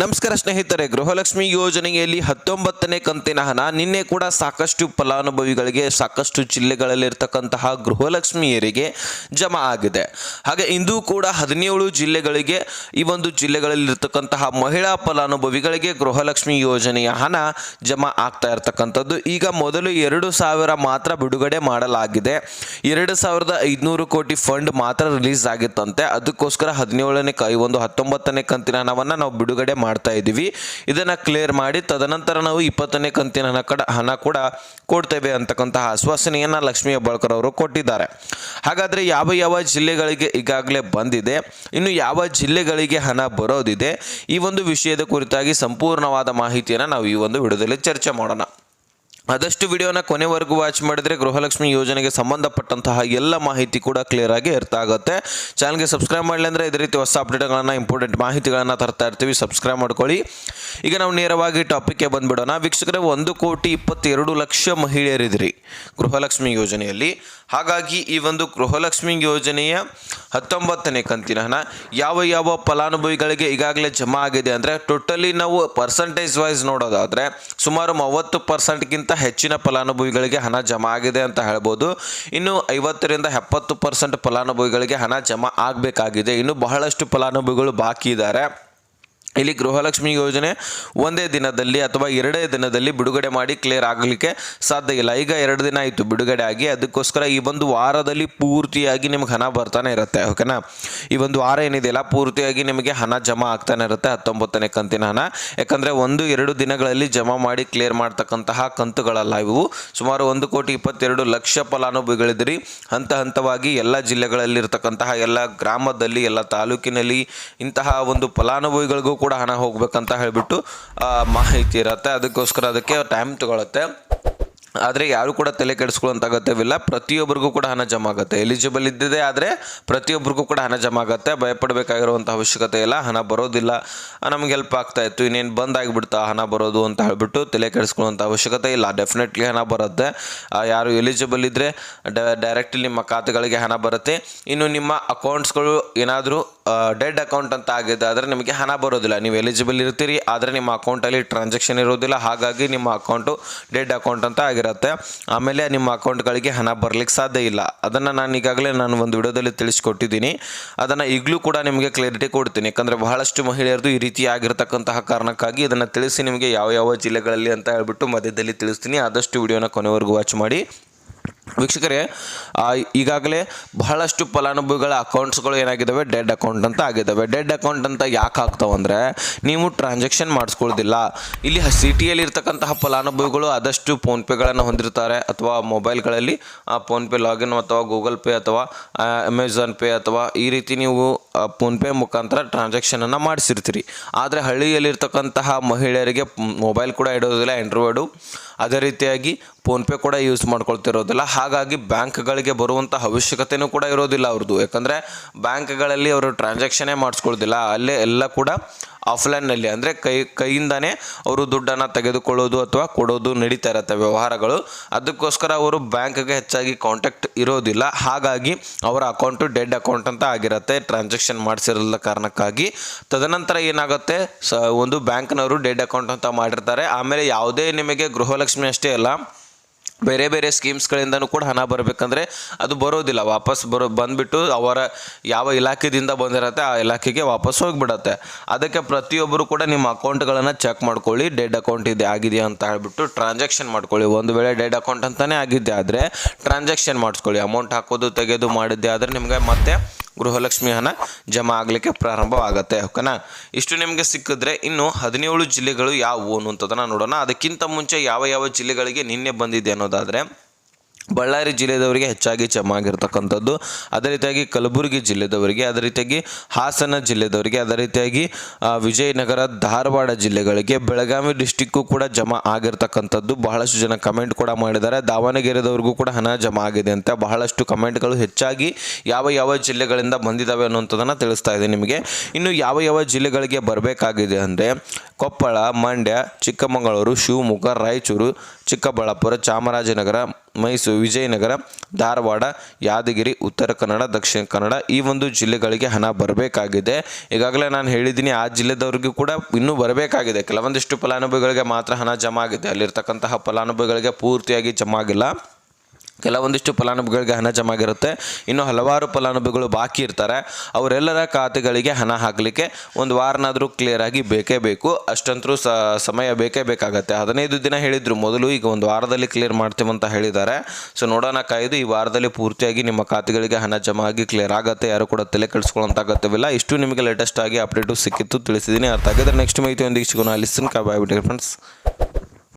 ನಮಸ್ಕಾರ ಸ್ನೇಹಿತರೆ, ಗೃಹಲಕ್ಷ್ಮಿ ಯೋಜನೆಯಲ್ಲಿ ಹತ್ತೊಂಬತ್ತನೇ ಕಂತಿನ ಹಣ ನಿನ್ನೆ ಕೂಡ ಸಾಕಷ್ಟು ಫಲಾನುಭವಿಗಳಿಗೆ, ಸಾಕಷ್ಟು ಜಿಲ್ಲೆಗಳಲ್ಲಿರ್ತಕ್ಕಂತಹ ಗೃಹಲಕ್ಷ್ಮಿಯರಿಗೆ ಜಮಾ ಆಗಿದೆ. ಹಾಗೆ ಇಂದು ಕೂಡ ಹದಿನೇಳು ಜಿಲ್ಲೆಗಳಿಗೆ, ಈ ಒಂದು ಜಿಲ್ಲೆಗಳಲ್ಲಿರ್ತಕ್ಕಂತಹ ಮಹಿಳಾ ಫಲಾನುಭವಿಗಳಿಗೆ ಗೃಹಲಕ್ಷ್ಮಿ ಯೋಜನೆಯ ಹಣ ಜಮಾ ಆಗ್ತಾ ಇರತಕ್ಕಂಥದ್ದು. ಈಗ ಮೊದಲು ಎರಡು ಸಾವಿರ ಮಾತ್ರ ಬಿಡುಗಡೆ ಮಾಡಲಾಗಿದೆ. ಎರಡು ಸಾವಿರದ ಐದುನೂರು ಕೋಟಿ ಫಂಡ್ ಮಾತ್ರ ರಿಲೀಸ್ ಆಗಿತ್ತಂತೆ. ಅದಕ್ಕೋಸ್ಕರ ಹದಿನೇಳನೇ ಕ ಈ ಒಂದು ಹತ್ತೊಂಬತ್ತನೇ ಕಂತಿನ ಹಣವನ್ನು ನಾವು ಬಿಡುಗಡೆ ಮಾಡ್ತಾ ಇದ್ದೀವಿ. ಇದನ್ನು ಕ್ಲಿಯರ್ ಮಾಡಿ ತದನಂತರ ನಾವು ಇಪ್ಪತ್ತನೇ ಕಂತಿನ ಹಣ ಕಡ, ಹಣ ಕೂಡ ಕೊಡ್ತೇವೆ ಅಂತಕ್ಕಂತಹ ಆಶ್ವಾಸನೆಯನ್ನು ಲಕ್ಷ್ಮೀ ಹೆಬ್ಬಾಳ್ಕರ್ ಅವರು ಕೊಟ್ಟಿದ್ದಾರೆ. ಹಾಗಾದರೆ ಯಾವ ಯಾವ ಜಿಲ್ಲೆಗಳಿಗೆ ಈಗಾಗಲೇ ಬಂದಿದೆ, ಇನ್ನು ಯಾವ ಜಿಲ್ಲೆಗಳಿಗೆ ಹಣ ಬರೋದಿದೆ, ಈ ಒಂದು ವಿಷಯದ ಕುರಿತಾಗಿ ಸಂಪೂರ್ಣವಾದ ಮಾಹಿತಿಯನ್ನು ನಾವು ಈ ಒಂದು ವಿಡಿಯೋದಲ್ಲಿ ಚರ್ಚೆ ಮಾಡೋಣ. ಆದಷ್ಟು ವಿಡಿಯೋನ ಕೊನೆವರೆಗೂ ವಾಚ್ ಮಾಡಿದರೆ ಗೃಹಲಕ್ಷ್ಮಿ ಯೋಜನೆಗೆ ಸಂಬಂಧಪಟ್ಟಂತಹ ಎಲ್ಲ ಮಾಹಿತಿ ಕೂಡ ಕ್ಲಿಯರ್ ಆಗಿ ಅರ್ಥ ಆಗುತ್ತೆ ಚಾನಲ್ಗೆ ಸಬ್ಸ್ಕ್ರೈಬ್ ಮಾಡಲಿ ಅಂದರೆ ಇದೇ ರೀತಿ ಹೊಸ ಅಪ್ಡೇಟ್ಗಳನ್ನು ಇಂಪಾರ್ಟೆಂಟ್ ಮಾಹಿತಿಗಳನ್ನು ತರ್ತಾ ಇರ್ತೀವಿ. ಸಬ್ಸ್ಕ್ರೈಬ್ ಮಾಡ್ಕೊಳ್ಳಿ. ಈಗ ನಾವು ನೇರವಾಗಿ ಟಾಪಿಕ್ಗೆ ಬಂದ್ಬಿಡೋಣ. ವೀಕ್ಷಕರೇ, ಒಂದು ಕೋಟಿ ಇಪ್ಪತ್ತೆರಡು ಲಕ್ಷ ಮಹಿಳೆಯರಿದ್ರಿ ಗೃಹಲಕ್ಷ್ಮಿ ಯೋಜನೆಯಲ್ಲಿ. ಹಾಗಾಗಿ ಈ ಒಂದು ಗೃಹಲಕ್ಷ್ಮಿ ಯೋಜನೆಯ ಹತ್ತೊಂಬತ್ತನೇ ಕಂತಿನ ಹಣ ಯಾವ ಯಾವ ಫಲಾನುಭವಿಗಳಿಗೆ ಈಗಾಗಲೇ ಜಮಾ ಆಗಿದೆ ಅಂದರೆ ಟೋಟಲಿ ನಾವು ಪರ್ಸಂಟೇಜ್ ವೈಸ್ ನೋಡೋದಾದರೆ, ಸುಮಾರು ಮೂವತ್ತು ಪರ್ಸೆಂಟ್ಗಿಂತ ಹೆಚ್ಚಿನ ಫಲಾನುಭವಿಗಳಿಗೆ ಹಣ ಜಮಾ ಆಗಿದೆ ಅಂತ ಹೇಳ್ಬೋದು. ಇನ್ನು ಐವತ್ತರಿಂದ ಎಪ್ಪತ್ತು ಪರ್ಸೆಂಟ್ ಫಲಾನುಭವಿಗಳಿಗೆ ಹಣ ಜಮಾ ಆಗಬೇಕಾಗಿದೆ. ಇನ್ನು ಬಹಳಷ್ಟು ಫಲಾನುಭವಿಗಳು ಬಾಕಿ ಇದ್ದಾರೆ. ಇಲ್ಲಿ ಗೃಹಲಕ್ಷ್ಮಿ ಯೋಜನೆ ಒಂದೇ ದಿನದಲ್ಲಿ ಅಥವಾ ಎರಡೇ ದಿನದಲ್ಲಿ ಬಿಡುಗಡೆ ಮಾಡಿ ಕ್ಲಿಯರ್ ಆಗಲಿಕ್ಕೆ ಸಾಧ್ಯ ಇಲ್ಲ. ಈಗ ಎರಡು ದಿನ ಆಯಿತು ಬಿಡುಗಡೆ ಆಗಿ, ಅದಕ್ಕೋಸ್ಕರ ಈ ಒಂದು ವಾರದಲ್ಲಿ ಪೂರ್ತಿಯಾಗಿ ನಿಮ್ಗೆ ಹಣ ಬರ್ತಾನೆ ಇರುತ್ತೆ ಓಕೆನಾ ಈ ಒಂದು ವಾರ ಏನಿದೆಯಲ್ಲ ಪೂರ್ತಿಯಾಗಿ ನಿಮಗೆ ಹಣ ಜಮಾ ಆಗ್ತಾನೆ ಇರುತ್ತೆ, ಹತ್ತೊಂಬತ್ತನೇ ಕಂತಿನ ಹಣ. ಯಾಕಂದರೆ ಒಂದು, ಎರಡು ದಿನಗಳಲ್ಲಿ ಜಮಾ ಮಾಡಿ ಕ್ಲಿಯರ್ ಮಾಡ್ತಕ್ಕಂತಹ ಕಂತುಗಳಲ್ಲ ಇವು. ಸುಮಾರು ಒಂದು ಕೋಟಿ ಇಪ್ಪತ್ತೆರಡು ಲಕ್ಷ ಫಲಾನುಭವಿಗಳಿದ್ರಿ ಹಂತ ಹಂತವಾಗಿ ಎಲ್ಲ ಜಿಲ್ಲೆಗಳಲ್ಲಿರ್ತಕ್ಕಂತಹ ಎಲ್ಲ ಗ್ರಾಮದಲ್ಲಿ, ಎಲ್ಲ ತಾಲೂಕಿನಲ್ಲಿ ಇಂತಹ ಒಂದು ಫಲಾನುಭವಿಗಳಿಗೂ ಕೂಡ ಹಣ ಹೋಗ್ಬೇಕಂತ ಹೇಳಿಬಿಟ್ಟು ಮಾಹಿತಿ ಇರುತ್ತೆ. ಅದಕ್ಕೋಸ್ಕರ ಅದಕ್ಕೆ ಟೈಮ್ ತಗೊಳುತ್ತೆ. ಆದರೆ ಯಾರು ಕೂಡ ತಲೆ ಕೆಡಿಸ್ಕೊಳ್ಳೋಂಥ ಅಗತ್ಯವಿಲ್ಲ. ಪ್ರತಿಯೊಬ್ಬರಿಗೂ ಕೂಡ ಹಣ ಜಮಾ ಆಗುತ್ತೆ ಎಲಿಜಿಬಲ್ ಇದ್ದಿದೆ ಆದರೆ ಪ್ರತಿಯೊಬ್ಬರಿಗೂ ಕೂಡ ಹಣ ಜಮಾ ಆಗುತ್ತೆ ಭಯಪಡಬೇಕಾಗಿರುವಂಥ ಅವಶ್ಯಕತೆ ಇಲ್ಲ. ಹಣ ಬರೋದಿಲ್ಲ. ನಮ್ಗೆ ಹೆಲ್ಪ್ ಆಗ್ತಾ ಇತ್ತು. ಇನ್ನೇನು ಬಂದ್ ಆಗಿಬಿಡ್ತಾ ಹಣ ಬರೋದು ಅಂತ ಹೇಳ್ಬಿಟ್ಟು ತಲೆ ಕೆಡಿಸ್ಕೊಳ್ಳೋಂಥ ಅವಶ್ಯಕತೆ ಇಲ್ಲ. ಡೆಫಿನೆಟ್ಲಿ ಹಣ ಬರುತ್ತೆ. ಯಾರು ಎಲಿಜಿಬಲ್ ಇದ್ದರೆ ಡೈರೆಕ್ಟ್ಲಿ ನಿಮ್ಮ ಖಾತೆಗಳಿಗೆ ಹಣ ಬರುತ್ತೆ. ಇನ್ನು ನಿಮ್ಮ ಅಕೌಂಟ್ಸ್ಗಳು ಏನಾದರೂ ಡೆಡ್ ಅಕೌಂಟ್ ಅಂತ ಆಗಿದೆ ಆದರೆ ನಿಮಗೆ ಹಣ ಬರೋದಿಲ್ಲ. ನೀವು ಎಲಿಜಿಬಲ್ ಇರ್ತೀರಿ. ಆದರೆ ನಿಮ್ಮ ಅಕೌಂಟಲ್ಲಿ ಟ್ರಾನ್ಸಾಕ್ಷನ್ ಇರೋದಿಲ್ಲ. ಹಾಗಾಗಿ ನಿಮ್ಮ ಅಕೌಂಟು ಡೆಡ್ ಅಕೌಂಟ್ ಅಂತ ಆಗಿರುತ್ತೆ. ಆಮೇಲೆ ನಿಮ್ಮ ಅಕೌಂಟ್ಗಳಿಗೆ ಹಣ ಬರಲಿಕ್ಕೆ ಸಾಧ್ಯ ಇಲ್ಲ. ಅದನ್ನು ನಾನು ಈಗಾಗಲೇ ನಾನು ಒಂದು ವಿಡಿಯೋದಲ್ಲಿ ತಿಳಿಸ್ಕೊಟ್ಟಿದ್ದೀನಿ. ಅದನ್ನು ಈಗಲೂ ಕೂಡ ನಿಮಗೆ ಕ್ಲಾರಿಟಿ ಕೊಡ್ತೀನಿ. ಯಾಕಂದರೆ ಬಹಳಷ್ಟು ಮಹಿಳೆಯರದು ಈ ರೀತಿ ಆಗಿರ್ತಕ್ಕಂತಹ ಕಾರಣಕ್ಕಾಗಿ ಇದನ್ನು ತಿಳಿಸಿ ನಿಮಗೆ ಯಾವ ಯಾವ ಜಿಲ್ಲೆಗಳಲ್ಲಿ ಅಂತ ಹೇಳ್ಬಿಟ್ಟು ಮಧ್ಯದಲ್ಲಿ ತಿಳಿಸ್ತೀನಿ. ಆದಷ್ಟು ವಿಡಿಯೋನ ಕೊನೆವರೆಗೂ ವಾಚ್ ಮಾಡಿ. ವೀಕ್ಷಕರೇ ಈಗಾಗಲೇ ಬಹಳಷ್ಟು ಫಲಾನುಭವಿಗಳ ಅಕೌಂಟ್ಸ್ಗಳು ಏನಾಗಿದ್ದಾವೆ ಡೆಡ್ ಅಕೌಂಟ್ ಅಂತ ಆಗಿದ್ದಾವೆ ಡೆಡ್ ಅಕೌಂಟ್ ಅಂತ ಯಾಕೆ ಆಗ್ತಾವೆ ಅಂದರೆ, ನೀವು ಟ್ರಾನ್ಸಾಕ್ಷನ್ ಮಾಡಿಸ್ಕೊಳ್ಳೋದಿಲ್ಲ ಇಲ್ಲಿ ಸಿಟಿಯಲ್ಲಿ ಇರ್ತಕ್ಕಂತಹ ಫಲಾನುಭವಿಗಳು ಆದಷ್ಟು ಫೋನ್ಪೇಗಳನ್ನು ಹೊಂದಿರ್ತಾರೆ. ಅಥವಾ ಮೊಬೈಲ್ಗಳಲ್ಲಿ, ಆ ಫೋನ್ಪೇ ಲಾಗಿನ್ ಅಥವಾ ಗೂಗಲ್ ಪೇ ಅಥವಾ ಅಮೆಝಾನ್ ಪೇ ಅಥವಾ ಈ ರೀತಿ ನೀವು ಫೋನ್ಪೇ ಮುಖಾಂತರ ಟ್ರಾನ್ಸಾಕ್ಷನನ್ನು ಮಾಡಿಸಿರ್ತೀರಿ. ಆದರೆ ಹಳ್ಳಿಯಲ್ಲಿರ್ತಕ್ಕಂತಹ ಮಹಿಳೆಯರಿಗೆ ಮೊಬೈಲ್ ಕೂಡ ಇಡೋದಿಲ್ಲ ಆ್ಯಂಡ್ರಾಯ್ಡು ಅದೇ ರೀತಿಯಾಗಿ ಫೋನ್ಪೇ ಕೂಡ ಯೂಸ್ ಮಾಡ್ಕೊಳ್ತಿರೋದಿಲ್ಲ. ಹಾಗಾಗಿ ಬ್ಯಾಂಕ್ಗಳಿಗೆ ಬರುವಂಥ ಅವಶ್ಯಕತೆಯೂ ಕೂಡ ಇರೋದಿಲ್ಲ ಅವ್ರದ್ದು ಯಾಕಂದರೆ ಬ್ಯಾಂಕ್ಗಳಲ್ಲಿ ಅವರು ಟ್ರಾನ್ಸಾಕ್ಷನೇ ಮಾಡಿಸ್ಕೊಳ್ದಿಲ್ಲ. ಅಲ್ಲೇ ಎಲ್ಲ ಕೂಡ ಆಫ್ಲೈನ್ನಲ್ಲಿ. ಅಂದರೆ ಕೈ, ಕೈಯಿಂದನೇ ಅವರು ದುಡ್ಡನ್ನು ತೆಗೆದುಕೊಳ್ಳೋದು ಅಥವಾ ಕೊಡೋದು ನಡೀತಾ ಇರುತ್ತೆ ವ್ಯವಹಾರಗಳು. ಅದಕ್ಕೋಸ್ಕರ ಅವರು ಬ್ಯಾಂಕ್ಗೆ ಹೆಚ್ಚಾಗಿ ಕಾಂಟ್ಯಾಕ್ಟ್ ಇರೋದಿಲ್ಲ. ಹಾಗಾಗಿ ಅವರ ಅಕೌಂಟು ಡೆಡ್ ಅಕೌಂಟ್ ಅಂತ ಆಗಿರುತ್ತೆ. ಟ್ರಾನ್ಸಾಕ್ಷನ್ ಮಾಡಿಸಿರಲ್ಲ ಕಾರಣಕ್ಕಾಗಿ. ತದನಂತರ ಏನಾಗುತ್ತೆ? ಸ, ಒಂದು ಬ್ಯಾಂಕ್ನವರು ಡೆಡ್ ಅಕೌಂಟ್ ಅಂತ ಮಾಡಿರ್ತಾರೆ. ಆಮೇಲೆ ಯಾವುದೇ ನಿಮಗೆ ಗೃಹಲಕ್ಷ್ಮಿ ಅಷ್ಟೇ ಅಲ್ಲ ಬೇರೆ ಬೇರೆ ಸ್ಕೀಮ್ಸ್ಗಳಿಂದನೂ ಕೂಡ ಹಣ ಬರಬೇಕಂದ್ರೆ ಅದು ಬರೋದಿಲ್ಲ. ವಾಪಸ್ ಬರೋ, ಬಂದುಬಿಟ್ಟು ಅವರ ಯಾವ ಇಲಾಖೆದಿಂದ ಬಂದಿರತ್ತೆ ಆ ಇಲಾಖೆಗೆ ವಾಪಸ್ ಹೋಗಿಬಿಡತ್ತೆ. ಅದಕ್ಕೆ ಪ್ರತಿಯೊಬ್ಬರು ಕೂಡ ನಿಮ್ಮ ಅಕೌಂಟ್ಗಳನ್ನು ಚೆಕ್ ಮಾಡ್ಕೊಳ್ಳಿ. ಡೆಡ್ ಅಕೌಂಟ್ ಇದೆ, ಆಗಿದೆಯಾ ಅಂತ ಹೇಳ್ಬಿಟ್ಟು ಟ್ರಾನ್ಸಾಕ್ಷನ್ ಮಾಡ್ಕೊಳ್ಳಿ. ಒಂದು ವೇಳೆ ಡೆಡ್ ಅಕೌಂಟ್ ಅಂತಲೇ ಆಗಿದ್ದೆ ಆದರೆ ಟ್ರಾನ್ಸಾಕ್ಷನ್ ಮಾಡಿಸ್ಕೊಳ್ಳಿ. ಅಮೌಂಟ್ ಹಾಕೋದು, ತೆಗೆದು ಮಾಡಿದ್ದೆ ಆದರೆ ನಿಮಗೆ ಮತ್ತೆ ಗೃಹಲಕ್ಷ್ಮಿ ಹಣ ಜಮಾ ಆಗಲಿಕ್ಕೆ ಪ್ರಾರಂಭವಾಗುತ್ತೆ ಓಕೆನಾ ಇಷ್ಟು ನಿಮಗೆ ಸಿಕ್ಕಿದ್ರೆ ಇನ್ನು ಹದಿನೇಳು ಜಿಲ್ಲೆಗಳು ಯಾವುವು ಅನ್ನುವಂಥದ್ದನ್ನು ನೋಡೋಣ. ಅದಕ್ಕಿಂತ ಮುಂಚೆ ಯಾವ ಯಾವ ಜಿಲ್ಲೆಗಳಿಗೆ ನಿನ್ನೆ ಬಂದಿದೆ ಅನ್ನೋದಾದರೆ ಬಳ್ಳಾರಿ ಜಿಲ್ಲೆದವರಿಗೆ ಹೆಚ್ಚಾಗಿ ಚೆನ್ನಾಗಿರ್ತಕ್ಕಂಥದ್ದು. ಅದೇ ರೀತಿಯಾಗಿ ಕಲಬುರಗಿ ಜಿಲ್ಲೆದವರಿಗೆ, ಅದೇ ರೀತಿಯಾಗಿ ಹಾಸನ ಜಿಲ್ಲೆದವರಿಗೆ, ಅದೇ ರೀತಿಯಾಗಿ ವಿಜಯನಗರ, ಧಾರವಾಡ ಜಿಲ್ಲೆಗಳಿಗೆ ಬೆಳಗಾವಿ ಡಿಸ್ಟಿಕ್ಕು ಕೂಡ ಜಮಾ ಆಗಿರ್ತಕ್ಕಂಥದ್ದು. ಬಹಳಷ್ಟು ಜನ ಕಮೆಂಟ್ ಕೂಡ ಮಾಡಿದ್ದಾರೆ. ದಾವಣಗೆರೆದವ್ರಿಗೂ ಕೂಡ ಹಣ ಜಮಾ ಆಗಿದೆ ಅಂತ ಬಹಳಷ್ಟು ಕಮೆಂಟ್ಗಳು ಹೆಚ್ಚಾಗಿ ಯಾವ ಯಾವ ಜಿಲ್ಲೆಗಳಿಂದ ಬಂದಿದ್ದಾವೆ ಅನ್ನುವಂಥದ್ದನ್ನು ತಿಳಿಸ್ತಾ ಇದೆ ನಿಮಗೆ. ಇನ್ನು ಯಾವ ಯಾವ ಜಿಲ್ಲೆಗಳಿಗೆ ಬರಬೇಕಾಗಿದೆ ಅಂದರೆ ಕೊಪ್ಪಳ, ಮಂಡ್ಯ, ಚಿಕ್ಕಮಗಳೂರು, ಶಿವಮೊಗ್ಗ, ರಾಯಚೂರು, ಚಿಕ್ಕಬಳ್ಳಾಪುರ, ಚಾಮರಾಜನಗರ ಮೈಸೂರು, ವಿಜಯನಗರ, ಧಾರವಾಡ, ಯಾದಗಿರಿ, ಉತ್ತರ ಕನ್ನಡ, ದಕ್ಷಿಣ ಕನ್ನಡ ಈ ಒಂದು ಜಿಲ್ಲೆಗಳಿಗೆ ಹಣ ಬರಬೇಕಾಗಿದೆ. ಈಗಾಗಲೇ ನಾನು ಹೇಳಿದ್ದೀನಿ ಆ ಜಿಲ್ಲೆದವ್ರಿಗೂ ಕೂಡ ಇನ್ನೂ ಬರಬೇಕಾಗಿದೆ. ಕೆಲವೊಂದಿಷ್ಟು ಫಲಾನುಭವಿಗಳಿಗೆ ಮಾತ್ರ ಹಣ ಜಮಾ ಆಗಿದೆ ಅಲ್ಲಿರ್ತಕ್ಕಂತಹ ಫಲಾನುಭವಿಗಳಿಗೆ ಪೂರ್ತಿಯಾಗಿ ಜಮಾ ಆಗಿಲ್ಲ ಕೆಲವೊಂದಿಷ್ಟು ಫಲಾನುಭವಿಗಳಿಗೆ ಹಣ ಜಮಾ ಆಗಿರುತ್ತೆ ಇನ್ನು ಹಲವಾರು ಫಲಾನುಭವಿಗಳು ಬಾಕಿ ಇರ್ತಾರೆ. ಅವರೆಲ್ಲರ ಖಾತೆಗಳಿಗೆ ಹಣ ಹಾಕಲಿಕ್ಕೆ ಒಂದು ವಾರನಾದರೂ ಕ್ಲಿಯರ್ ಆಗಿ ಬೇಕೇ ಬೇಕು. ಅಷ್ಟಂತರೂ ಸಮಯ ಬೇಕೇ ಬೇಕಾಗತ್ತೆ. ಹದಿನೈದು ದಿನ ಹೇಳಿದ್ರು. ಮೊದಲು ಈಗ ಒಂದು ವಾರದಲ್ಲಿ ಕ್ಲಿಯರ್ ಮಾಡ್ತೀವಂತ ಹೇಳಿದ್ದಾರೆ. ಸೊ ನೋಡೋಣ ಕಾಯ್ದು ಈ ವಾರದಲ್ಲಿ ಪೂರ್ತಿಯಾಗಿ ನಿಮ್ಮ ಖಾತೆಗಳಿಗೆ ಹಣ ಜಮಾ ಆಗಿ ಕ್ಲಿಯರ್ ಆಗುತ್ತೆ. ಯಾರು ಕೂಡ ತಲೆ ಕೆಡಿಸ್ಕೊಳ್ಳೋಂಥ ಅಗತ್ಯವಿಲ್ಲ. ಇಷ್ಟು ನಿಮಗೆ ಲೇಟೆಸ್ಟ್ ಆಗಿ ಅಪ್ಡೇಟು ಸಿಕ್ಕಿತ್ತು ತಿಳಿಸಿದ್ದೀನಿ. ಅರ್ಥ ಆಗಿದ್ರೆ ನೆಕ್ಸ್ಟ್ ಮಾಹಿತಿ ಒಂದಿಗೆ ಸಿಗೋಣ ಕಾಯ್ ಬಾಯ್ ಫ್ರೆಂಡ್ಸ್